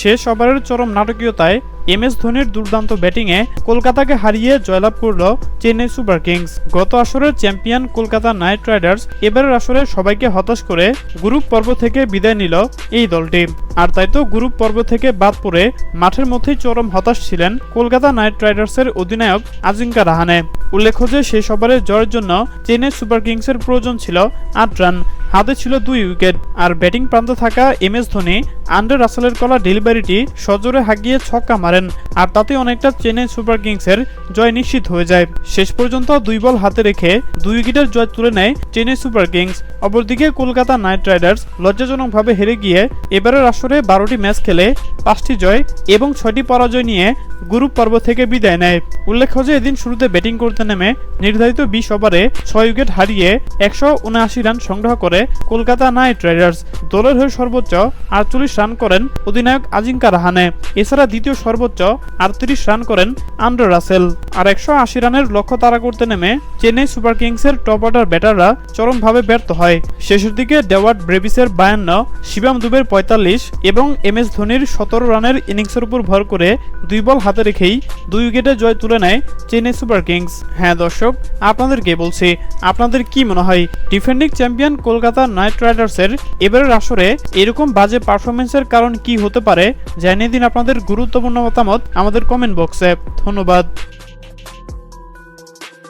শেষ ওভারের চরম নাটকীয়তায় এম এস ধোনির দুর্দান্ত ব্যাটিংয়ে কলকাতাকে হারিয়ে জয়লাভ করল চেন্নাই সুপার কিংস। গত আসরের চ্যাম্পিয়ন কলকাতা নাইট রাইডার্স এবারের আসরে সবাইকে হতাশ করে গ্রুপ পর্ব থেকে বিদায় নিল এই দলটি। আর তাই তো গ্রুপ পর্ব থেকে বাদ পড়ে মাঠের মধ্যেই চরম হতাশ ছিলেন কলকাতা নাইট রাইডার্সের অধিনায়ক আজিঙ্কা রাহানে। উল্লেখ্য যে শেষ ওভারে জয়ের জন্য চেন্নাই সুপার কিংসের প্রয়োজন ছিল আট রান। হাতে ছিল দুই উইকেট। আর ব্যাটিং প্রান্তে থাকা এম এস ধোনি, আন্ডার রাসেলের কলা ডেলিভারিটি সজোরে হাগিয়ে ছক্কা মারেন। আর তাতে অনেকটা চেন্নাই সুপার কিংসের জয় নিশ্চিত হয়ে যায়। শেষ পর্যন্ত দুই বল হাতে রেখে দুই উইকেটের জয় তুলে নেয় চেন্নাই সুপার কিংস। অপরদিকে কলকাতা নাইট রাইডার্স লজ্জাজনকভাবে হেরে গিয়ে এবারের আসরে বারোটি ম্যাচ খেলে পাঁচটি জয় এবং ছয়টি পরাজয় নিয়ে গ্রুপ পর্ব থেকে বিদায় নেয়। উল্লেখ্য যে এদিন শুরুতে ব্যাটিং করতে নেমে নির্ধারিত বিশ ওভারে ছয় উইকেট হারিয়ে একশো উনআশি রান সংগ্রহ করে কলকাতা নাইট রাইডার্স। দলের হয়ে সর্বোচ্চ আটচল্লিশ রান করেন অধিনায়ক আজিঙ্কা রাহানে। এছাড়া দ্বিতীয় সর্বোচ্চ আটত্রিশ রান করেন আন্ডার রাসেল। আর একশো আশি রানের লক্ষ্য তাড়া করতে নেমে চেন্নাই সুপার কিংসের টপ অর্ডার ব্যাটাররা চরমভাবে ব্যর্থ হয়। শেষের দিকে ডেওয়ার্ড ব্রেভিসের বায়ান্ন, শিবাম দুবের পঁয়তাল্লিশ এবং এম এস ধোনির সতেরো রানের ইনিংসের উপর ভর করে দুই বল হাতে রেখেই দুই উইকেটে জয় তুলে নেয় চেন্নাই সুপার কিংস। হ্যাঁ দর্শক আপনাদেরকে বলছি, আপনাদের কি মনে হয়? ডিফেন্ডিং চ্যাম্পিয়ন কলকাতা নাইট রাইডার্সের এবারের আসরে এরকম বাজে পারফরমেন্সের কারণ কি হতে পারে? জানিয়ে দিন আপনাদের গুরুত্বপূর্ণ মতামত আমাদের কমেন্ট বক্সে। ধন্যবাদ।